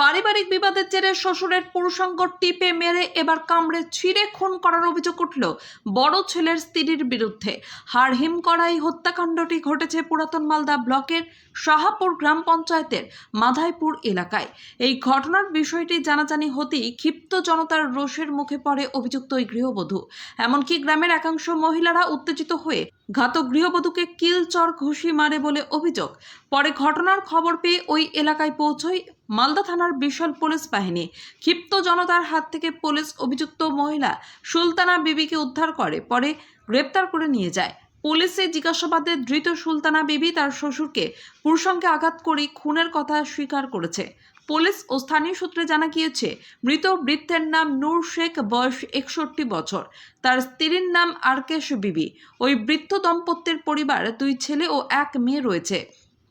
পারিবারিক বিবাদের জেরে শ্বশুরের পুরুষাঙ্গ টিপে মেরে এবার কামড়ে ছিঁড়ে খুন করার অভিযোগ উঠল বড় ছেলের স্ত্রীর বিরুদ্ধে। হাড়হিম করাই হত্যাকাণ্ডটি ঘটেছে পুরাতন মালদা ব্লকের শাহাপুর গ্রাম পঞ্চায়েতের মাধাইপুর এলাকায়। এই ঘটনার বিষয়টি জানাজানি হতেই ক্ষিপ্ত জনতার রোষের মুখে পড়ে অভিযুক্ত ওই গৃহবধূ। এমনকি গ্রামের একাংশ মহিলারা উত্তেজিত হয়ে ঘাতক গৃহবধূকে কিল চর ঘুষি মারে বলে অভিযোগ। পরে ঘটনার খবর পেয়ে ওই এলাকায় পৌঁছয় মালদা থানার বিশাল পুলিশ বাহিনী। ক্ষিপ্ত জনতার হাত থেকে পুলিশ অভিযুক্ত মহিলা সুলতানা বিবিকে উদ্ধার করে, পরে গ্রেপ্তার করে নিয়ে যায়। পুলিশে জিজ্ঞাসাবাদে ধৃত সুলতানা বিবি তার শ্বশুরকে পুরুষঙ্গে আঘাত করে খুনের কথা স্বীকার করেছে। পুলিশ ও স্থানীয় সূত্রে জানা গিয়েছে, মৃত বৃদ্ধের নাম নূর শেখ, বয়স একষট্টি বছর। তার স্ত্রীর নাম আরকেশ বিবি। ওই বৃদ্ধ দম্পতির পরিবার, দুই ছেলে ও এক মেয়ে রয়েছে।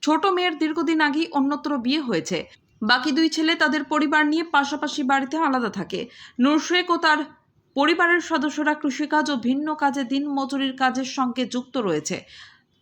ছোট মেয়ের দীর্ঘদিন আগেই অন্যত্র বিয়ে হয়েছে। বাকি দুই ছেলে তাদের পরিবার নিয়ে পাশাপাশি বাড়িতে আলাদা থাকে। নূর শেখ ও তার পরিবারের সদস্যরা কৃষিকাজ ও ভিন্ন কাজে দিন মজুরির কাজের সঙ্গে যুক্ত রয়েছে।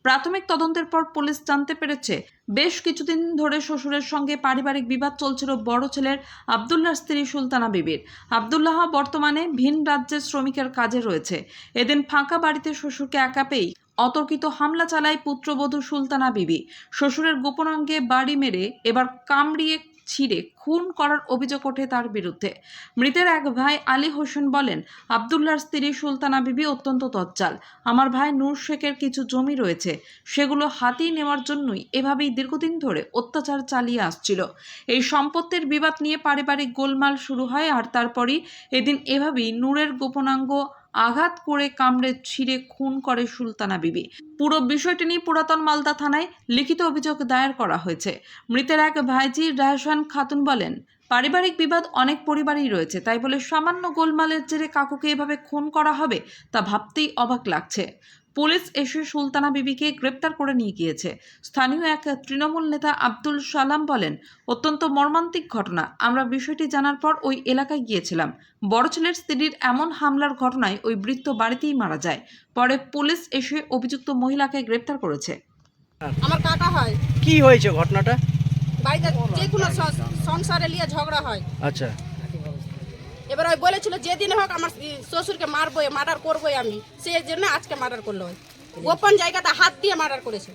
প্রাথমিক তদন্তের পর পুলিশ জানতে পেরেছে, বেশ কিছুদিন ধরে শ্বশুরের সঙ্গে পারিবারিক বিবাদ চলছিল বড় ছেলের আবদুল্লাহ স্ত্রী সুলতানা বিবির। আবদুল্লাহ বর্তমানে ভিন রাজ্যের শ্রমিকের কাজে রয়েছে। এদিন ফাঁকা বাড়িতে শ্বশুরকে একা পেয়েই অতর্কিত হামলা চালায় পুত্রবধূ সুলতানা বিবি। শ্বশুরের গোপনাঙ্গে বাড়ি মেরে এবার কামড়িয়ে ছিঁড়ে খুন করার অভিযোগ ওঠে তার বিরুদ্ধে। মৃতের এক ভাই আলী হোসেন বলেন আবদুল্লার স্ত্রী সুলতানা বিবি অত্যন্ত তজ্জাল আমার ভাই নূর শেখের কিছু জমি রয়েছে। সেগুলো হাতিয়ে নেওয়ার জন্যই এভাবেই দীর্ঘদিন ধরে অত্যাচার চালিয়ে আসছিল। এই সম্পত্তির বিবাদ নিয়ে পারিবারিক গোলমাল শুরু হয় আর তারপরই এদিন এভাবেই নূরের গোপনাঙ্গ আঘাত করে কামড়ে ছিঁড়ে খুন করে সুলতানা বিবি। পুরো বিষয়টি নিয়ে পুরাতন মালদা থানায় লিখিত অভিযোগ দায়ের করা হয়েছে। মৃতের এক ভাইজি রাহসান খাতুন বলেন, পারিবারিক বিবাদ অনেক পরিবারই রয়েছে, তাই বলে সামান্য গোলমালের জেরে কাকুকে এভাবে খুন করা হবে তা ভাবতেই অবাক লাগছে। পুলিশ এসে সুলতানা বিবিকে গ্রেপ্তার করে নিয়ে গিয়েছে। স্থানীয় এক তৃণমূল নেতা আব্দুল সালাম বলেন অত্যন্ত মর্মান্তিক ঘটনা। আমরা বিষয়টি জানার পর ওই এলাকায় গিয়েছিলাম। বড় ছেলের স্ত্রীর এমন হামলার ঘটনায় ওই বৃত্ত বাড়িতেই মারা যায়। পরে পুলিশ এসে অভিযুক্ত মহিলাকে গ্রেপ্তার করেছে। আমার কাকা হয়। কি হয়েছে ঘটনাটা? বাড়িতে যে কোনো সংসারে নিয়ে ঝগড়া হয়। আচ্ছা। এবার ওই বলেছিল, যেদিন হোক আমার শ্বশুরকে মারবো, মার্ডার করবোই আমি সেই জন্য আজকে মার্ডার করল। গোপন জায়গাটা হাত দিয়ে মার্ডার করেছে